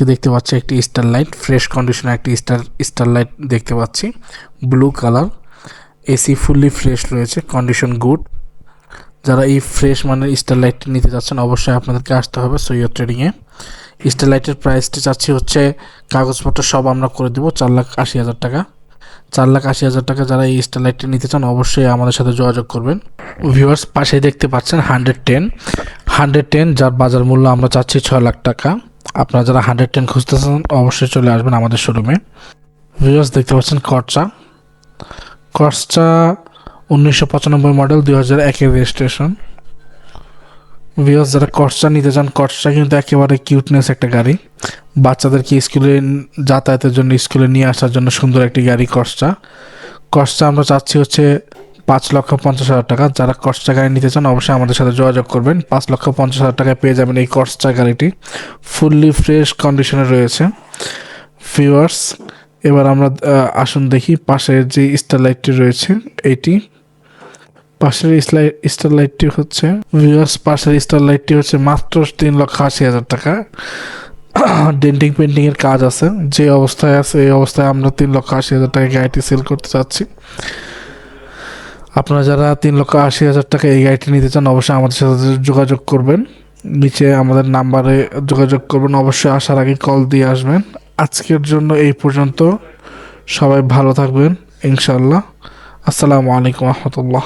আজকে দেখতে পাচ্ছি একটি স্টার লাইট, ফ্রেশ কন্ডিশনে একটি স্টার স্টার লাইট দেখতে পাচ্ছি। Blue colour AC fully fresh রয়েছে কন্ডিশন গুড যারা এই ফ্রেশ মানের স্টার লাইটটি নিতে যাচ্ছেন, অবশ্যই আপনাদেরকে আসতে হবে সৈয়দ ট্রেডিংয়ে স্টার লাইটের প্রাইসটি চাচ্ছি হচ্ছে, কাগজপত্র সব আমরা করে দেবো, চার লাখ আশি হাজার টাকা। চার লাখ আশি হাজার টাকা যারা এই স্টার লাইটটি নিতে চান, অবশ্যই আমাদের সাথে যোগাযোগ করবেন। ভিউয়ার্স পাশে দেখতে পাচ্ছেন হান্ড্রেড টেন হান্ড্রেড টেন যার বাজার মূল্য আমরা চাচ্ছি ছয় লাখ টাকা। আপনারা যারা হান্ড্রেড টেন খুঁজতেছেন, অবশ্যই চলে আসবেন আমাদের শোরুমে ভিউয়ার্স দেখতে পাচ্ছেন কর্চা কর্চা উনিশশো পঁচানব্বই মডেল দুই হাজার একের রেজিস্ট্রেশন ভিউয়ার্স যারা কর্চা নিতে চান কর্চা কিন্তু একেবারে কিউটনেস একটা গাড়ি। বাচ্চাদেরকে স্কুলে যাতায়াতের জন্য, স্কুলে নিয়ে আসার জন্য সুন্দর একটি গাড়ি কর্চা কর্চা আমরা চাচ্ছি হচ্ছে পাঁচ লক্ষ পঞ্চাশ হাজার টাকা। যারা কর্চা গাড়ি নিতে চান, অবশ্যই আমাদের সাথে যোগাযোগ করবেন। পাঁচ লক্ষ পঞ্চাশ হাজার টাকায় পেয়ে যাবেন এই কর্চা গাড়িটি। ফুললি ফ্রেশ কন্ডিশনে রয়েছে। ভিউয়ার্স এবার আমরা আসুন দেখি পাশের যে স্টার লাইটটি রয়েছে এইটি পাশের স্টার লাইটটি হচ্ছে ভিউয়ার্স পাশের স্টার লাইটটি হচ্ছে মাত্র তিন লক্ষ আশি হাজার টাকা। ডেন্টিং পেন্টিংয়ের কাজ আছে। যে অবস্থায় আছে, এই অবস্থায় আমরা তিন লক্ষ আশি হাজার টাকা গাড়িটি সেল করতে চাচ্ছি। আপনারা যারা তিন লক্ষ আশি হাজার টাকা এই গাড়িটি নিতে চান, অবশ্যই আমাদের সাথে যোগাযোগ করবেন। নিচে আমাদের নাম্বারে যোগাযোগ করবেন। অবশ্যই আসার আগে কল দিয়ে আসবেন। আজকের জন্য এই পর্যন্ত। সবাই ভালো থাকবেন ইনশাল্লাহ আসসালামু আলাইকুম রহমতুল্লাহ।